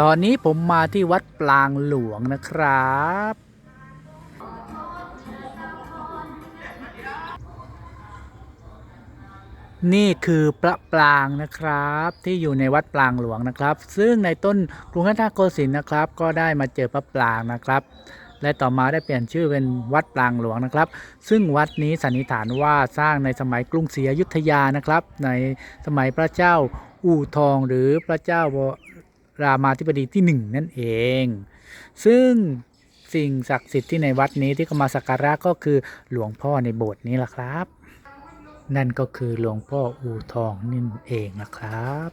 ตอนนี้ผมมาที่วัดปลางหลวงนะครับ นี่คือพระปรางนะครับ ที่อยู่ในวัดปลางหลวงนะครับ ซึ่งในต้นกรุงรัตนโกสินทร์นะครับ ก็ได้มาเจอพระปรางนะครับ และต่อมาได้เปลี่ยนชื่อเป็นวัดปรางหลวงนะครับ ซึ่งวัดนี้สันนิษฐานว่าสร้างในสมัยกรุงศรีอยุธยานะครับ ในสมัยพระเจ้าอู่ทองหรือพระเจ้า รามาธิบดีที่หนึ่งนั่นเอง ซึ่งสิ่งศักดิ์สิทธิ์ที่ในวัดนี้ที่เขามาสักการะก็คือหลวงพ่อในโบสถ์นี้แหละครับ นั่นก็คือหลวงพ่ออูทองนั่นเองนะครับ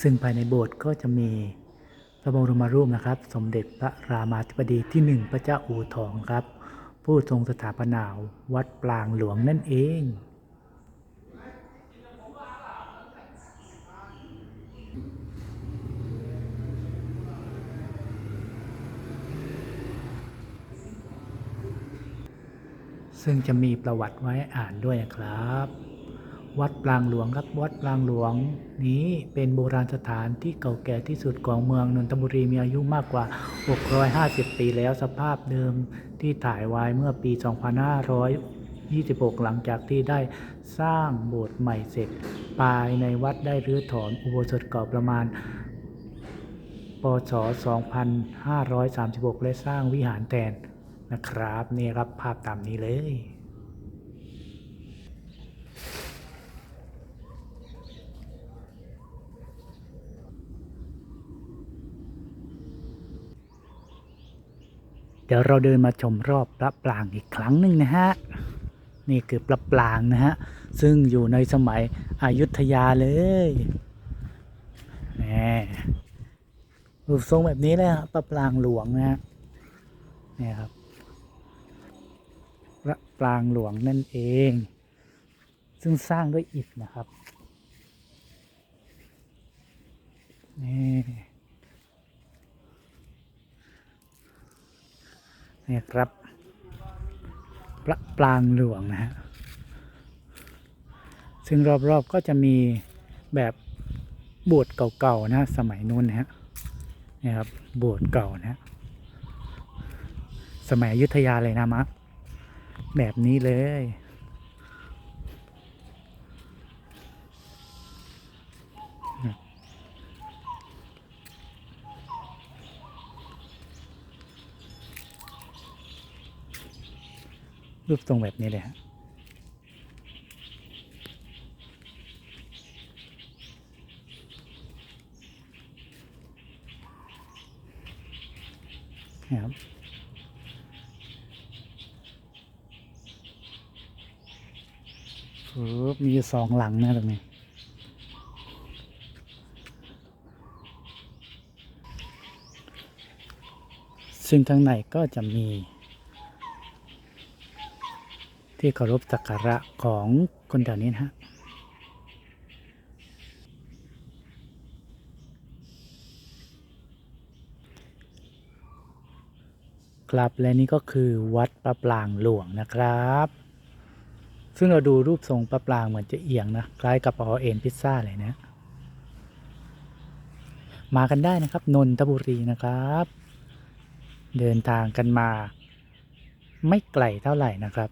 ซึ่งภายในโบสถ์ก็จะมีพระบรมรูปนะครับ สมเด็จพระรามาธิบดีที่หนึ่งพระเจ้าอู่ทองครับ ผู้ทรงสถาปนาวัดปลางหลวงนั่นเอง ซึ่งจะมีประวัติไว้อ่านด้วยนะครับ วัดปรางหลวงครับวัดปรางหลวงนี้เป็นโบราณสถานที่เก่าแก่ที่สุดของเมืองนนทบุรีมีอายุมากกว่า 650 ปีแล้วสภาพเดิมที่ถ่ายไว้เมื่อปี 2526 หลังจากที่ได้สร้างโบสถ์ใหม่เสร็จ ภายในวัดได้รื้อถอนอุโบสถเก่าประมาณปศ2536 และสร้างวิหารแทนนะครับ นี่ครับภาพตามนี้เลย ดี๋ยวเราเดินมาชมรอบพระปรางอีกครั้งหนึ่งนะฮะ นี่คือพระปรางนะฮะ ซึ่งอยู่ในสมัยอายุธยาเลยแหมรูปทรงแบบนี้เลยครับพระปรางหลวงนะฮะนี่ครับพระปรางหลวงนั่นเอง ซึ่งสร้างด้วยอิฐนะครับ นี่ นี่ครับพระปรางหลวงนะฮะซึ่งรอบๆก็จะมีแบบโบสถ์เก่าๆนะสมัยนู้นนะฮะนี่ครับโบสถ์เก่านะฮะสมัยอยุธยาเลยนะมะแบบนี้เลย รูปทรงแบบนี้เลยฮะครับปึ๊บมีสองหลังนะตรงนี้ซึ่งข้างในก็จะมี ที่เคารพสักการะของคนแถวนี้นะฮะครับและนี่ก็คือวัดประปรางหลวงนะครับ ซึ่งเราดูรูปทรงประปรางเหมือนจะเอียงนะคล้ายกับออเอ็นพิซซ่าเลยนะ มากันได้นะครับนนทบุรีนะครับ เดินทางกันมา ไม่ไกลเท่าไหร่นะครับ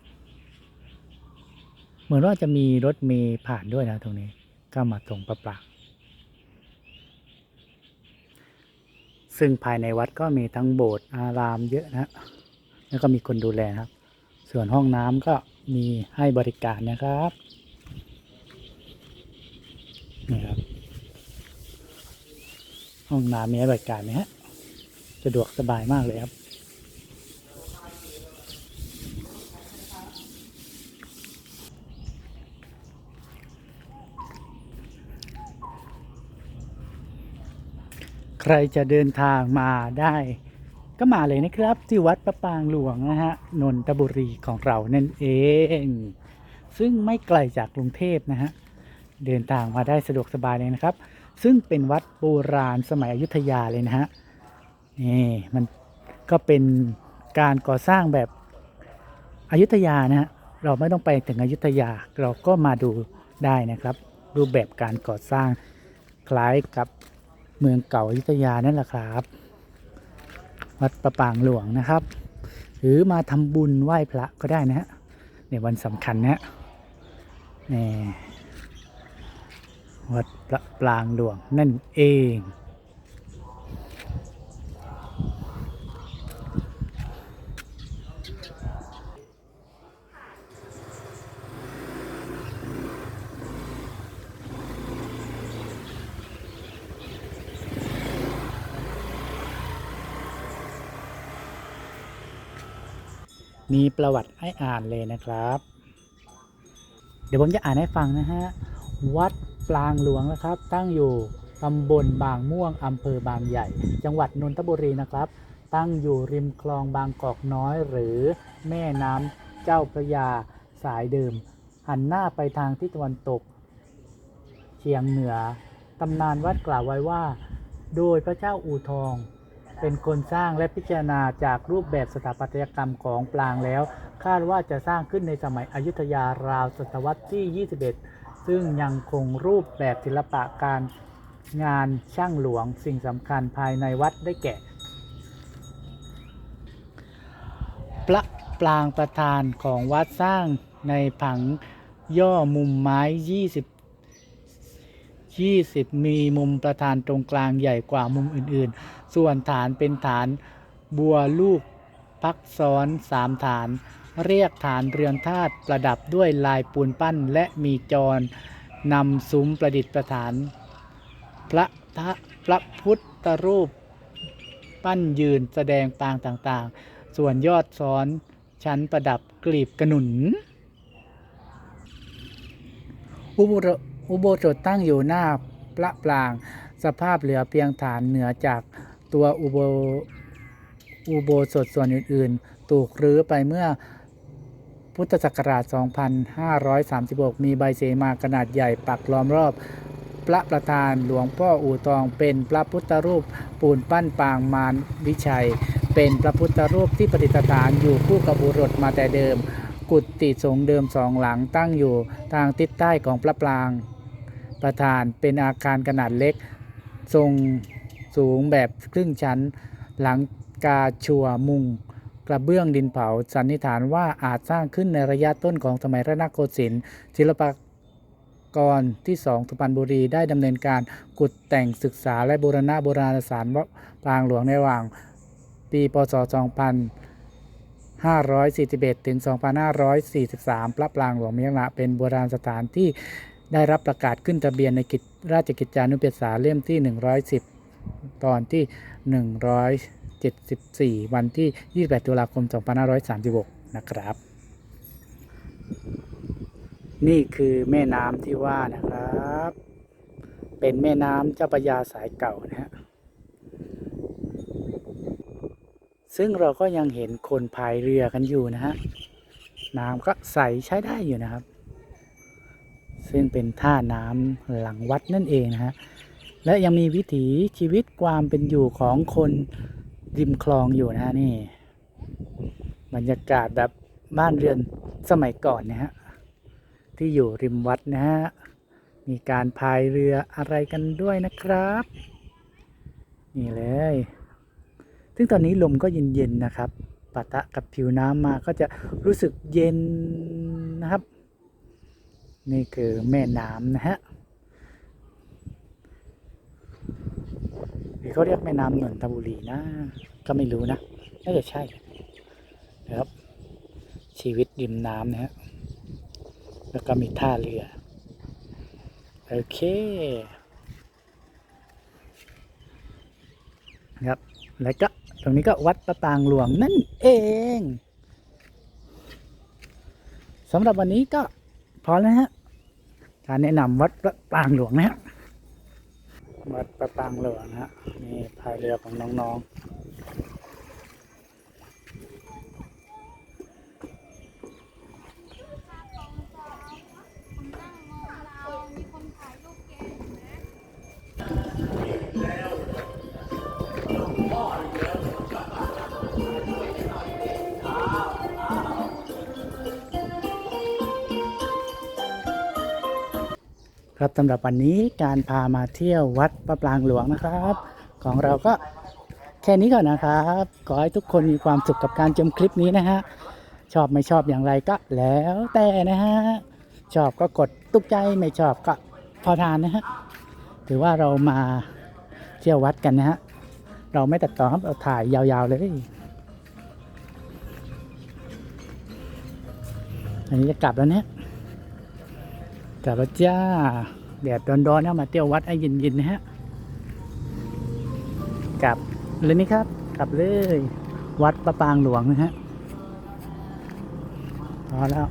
เหมือนว่าจะมีรถเมล์ผ่านด้วยนะตรงนี้ก็มาตรงประปราซึ่งภายในวัดก็มีทั้งโบสถ์อารามเยอะนะแล้วก็มีคนดูแลครับ ส่วนห้องน้ำก็มีให้บริการนะครับนี่ครับ ห้องน้ำมีให้บริการไหมฮะสะดวกสบายมากเลยครับ รจะเดินทางมาได้ ก็มาเลยนะครับ ที่วัดประปางหลวงนะฮะนนทบุรีของเรานั่นเอง ซึ่งไม่ไกลจากกรุงเทพนะฮะเดินทางมาได้สะดวกสบายเลยนะครับ ซึ่งเป็นวัดโบราณสมัยอยุธยาเลยนะฮะนี่มันก็เป็นการก่อสร้างแบบอยุธยานะฮะเราไม่ต้องไปถึงอยุธยาเราก็มาดูได้นะครับ รูปแบบการก่อสร้างคล้ายกับ เมืองเก่าอยุธยานั่นแหละครับ วัดประปางหลวงนะครับ หรือมาทำบุญไหว้พระก็ได้นะฮะในวันสำคัญนะฮะนี่วัดประปรางหลวงนั่นเอง มีประวัติให้อ่านเลยนะครับ เดี๋ยวผมจะอ่านให้ฟังนะฮะ วัดปลางหลวงนะครับ ตั้งอยู่ตำบลบางม่วงอำเภอบางใหญ่ จังหวัดนนทบุรีนะครับ ตั้งอยู่ริมคลองบางกอกน้อย หรือแม่น้ำเจ้าพระยาสายเดิม หันหน้าไปทางทิศตะวันตก เฉียงเหนือ ตำนานวัดกล่าวไว้ว่า โดยพระเจ้าอู่ทอง เป็นคนสร้างและพิจารณาจากรูปแบบสถาปัตยกรรมของปลางแล้ว คาดว่าจะสร้างขึ้นในสมัยอยุธยาราวศตวรรษที่ 21 ซึ่งยังคงรูปแบบศิลปะการงานช่างหลวงสิ่งสำคัญภายในวัดได้แก่ พระปรางประธานของวัดสร้างในผังย่อมุมไม้ 20 20 มีมุมประธานตรงกลางใหญ่กว่ามุมอื่นๆ ส่วนฐานเป็นฐานบัวลูกพักซ้อนสามฐาน เรียกฐานเรือนธาตุประดับด้วยลายปูนปั้นและมีจรนำซุ้มประดิษฐาน พระทะพระพุทธรูป ปั้นยืนแสดงปางต่างๆ ส่วนยอดซ้อนชั้นประดับกลีบกระหนุน อุโบสถอุโบสถตั้งอยู่หน้าพระปราง สภาพเหลือเพียงฐานเหนือจาก ตัวอุโบอุโบสถส่วนอื่น ๆ ถูกรื้อไปเมื่อพุทธศักราช 2536 มีใบเสมาขนาดใหญ่ปักล้อมรอบ พระประธานหลวงพ่ออู่ทองเป็นพระพุทธรูปปูนปั้นปางมารวิชัย เป็นพระพุทธรูปที่ประดิษฐานอยู่คู่กับบุรุษมาแต่เดิม กุฏิสงฆ์เดิมสองหลังตั้งอยู่ทางทิศใต้ของพระปราง ประธานเป็นอาคารขนาดเล็ก ทรง สูงแบบครึ่งชั้น หลังกาชัวมุง กระเบื้องดินเผา สันนิษฐานว่าอาจสร้างขึ้นในระยะต้นของสมัยรัตนโกสินทร์ศิลปกรที่สองสุพรรณบุรีได้ดำเนินการกุดแต่งศึกษาและบูรณะโบราณสถานปรางหลวงในระหว่าง ปีพศ 2541 ถึง 2543 พระปรางหลวงมีลักษณะเป็นโบราณสถานที่ได้รับประกาศขึ้นทะเบียนในกิจราชกิจจานุเบกษาเล่มที่ 110 ตอนที่ 174 วันที่ 28 ตุลาคม 2536 นะครับ นี่คือแม่น้ำที่ว่านะครับ เป็นแม่น้ำเจ้าพระยาสายเก่านะฮะซึ่งเราก็ยังเห็นคนพายเรือกันอยู่นะฮะ น้ำก็ใสใช้ได้อยู่นะครับ ซึ่งเป็นท่าน้ำหลังวัดนั่นเองนะฮะ และยังมีวิถีชีวิตความเป็นอยู่ของคนริมคลองอยู่นะฮะนี่ บรรยากาศแบบบ้านเรือนสมัยก่อนนะฮะที่อยู่ริมวัดนะฮะมีการพายเรืออะไรกันด้วยนะครับ นี่เลย ซึ่งตอนนี้ลมก็เย็นๆนะครับปะทะกับผิวน้ำมาก็จะรู้สึกเย็นนะครับ นี่คือแม่น้ำนะฮะห รือเขาเรียกแม่น้ำนนทบุรีนะ ก็ไม่รู้นะน่าจะใช่นะครับ ชีวิตริมน้ำนะฮะแล้วก็มีท่าเรือ โอเคครับแล้วก็ตรงนี้ก็วัดประปางหลวงนั่นเองสำหรับวันนี้ก็พอแล้วฮะการแนะนำวัดประปางหลวงนะฮะ วัดประปางหลวงนะฮะนี่พายเรือของน้องๆ ครับสำหรับวันนี้การพามาเที่ยววัดพระปรางหลวงนะครับ ของเราก็แค่นี้ก่อนนะครับ ขอให้ทุกคนมีความสุขกับการชมคลิปนี้นะฮะชอบไม่ชอบอย่างไรก็แล้วแต่นะฮะชอบก็กดตุกใจไม่ชอบก็พอทานนะฮะถือว่าเรามาเที่ยววัดกันนะฮะเราไม่ตัดต่อครับเราถ่ายยาวๆเลยอันนี้จะกลับแล้วเนะ กลับแล้วจ้าแดดร้อนๆนะมาเที่ยววัดไอ้เย็นๆนะฮะกลับเลยนี่ครับ กลับเลย วัดประปางหลวงนะฮะพอแล้ว